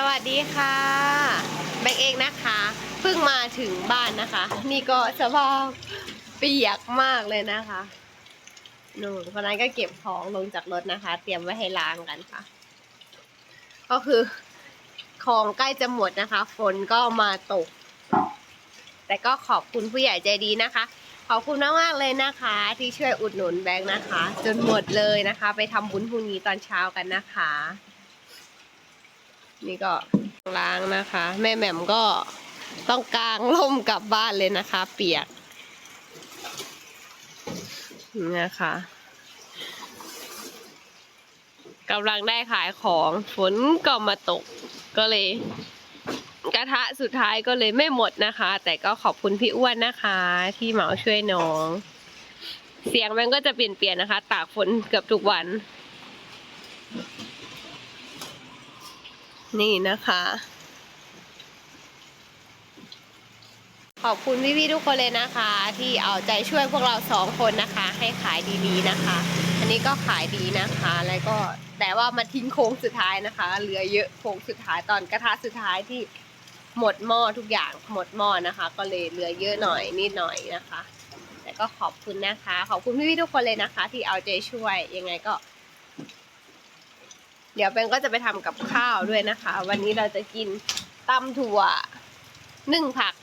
สวัสดีค่ะแบงเองนะคะเพิ่งมาถึงบ้านนะคะ นี่ก็สภาพเปียกมากเลยนะคะนู่นคนนั้นก็เก็บของลงจากรถนะคะ เตรียมไว้ให้ล้างกันค่ะ ก็คือของใกล้จะหมดนะคะ ฝนก็มาตก แต่ก็ขอบคุณผู้ใหญ่ใจดีนะคะ ขอบคุณมากๆเลยนะคะ ที่ช่วยอุดหนุนแบงค์นะคะ จนหมดเลยนะคะ ไปทำบุญพรุ่งนี้ตอนเช้ากันนะคะ นี่ก็ล้างนะคะ แม่แหม่มก็ต้องกางร่มกลับบ้านเลยนะคะ เปียกนี่นะคะกำลังได้ขายของฝนก็มาตกก็เลย กระทะสุดท้ายก็เลยไม่หมดนะคะ แต่ก็ขอบคุณพี่อ้วนนะคะ ที่เหมาช่วยน้อง เสียงมันก็จะเปลี่ยนเปลี่ยนๆนะคะ ตากฝนเกือบทุกวัน นี่นะคะ ขอบคุณพี่ๆทุกคนเลยนะคะ ที่เอาใจช่วยพวกเราสองคนนะคะ ให้ขายดีๆนะคะ อันนี้ก็ขายดีนะคะ แล้วก็แต่ว่ามาทิ้งโค้งสุดท้ายนะคะเหลือเยอะโค้งสุดท้ายตอนกระทะสุดท้ายที่หมดหม้อทุกอย่างหมดหม้อนะคะ ก็เลยเหลือเยอะหน่อยนิดหน่อยนะคะ แต่ก็ขอบคุณนะคะ ขอบคุณพี่ๆทุกคนเลยนะคะ ที่เอาใจช่วยยังไงก็ เดี๋ยวแปงก็จะไปทำกับข้าวด้วยนะคะ วันนี้เราจะกินตำถั่วนึ่งผัก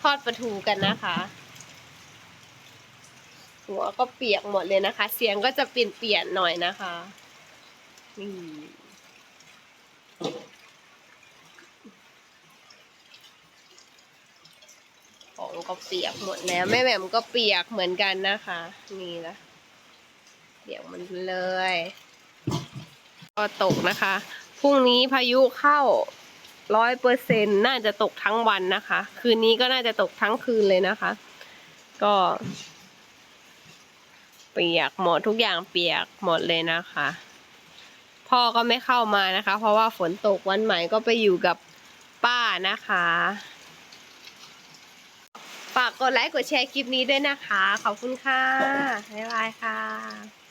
ทอดปลาทูกันนะคะหัวก็เปียกหมดเลยนะคะ เสียงก็จะเปลี่ยนๆหน่อยนะคะนี่ของก็เปียกหมดแล้วแม่แหม่มก็เปียกเหมือนกันนะคะ นี่นะเปียกมันเลย ก็ตกนะคะ พรุ่งนี้พายุเข้าร้อยเปอร์เซ็นน่าจะตกทั้งวันนะคะ คืนนี้ก็น่าจะตกทั้งคืนเลยนะคะ ก็เปียกหมดทุกอย่างเปียกหมดเลยนะคะ พ่อก็ไม่เข้ามานะคะ เพราะว่าฝนตกวันใหม่ก็ไปอยู่กับป้านะคะ ฝากกดไลค์กดแชร์คลิปนี้ด้วยนะคะ ขอบคุณค่ะ บ๊ายบายค่ะ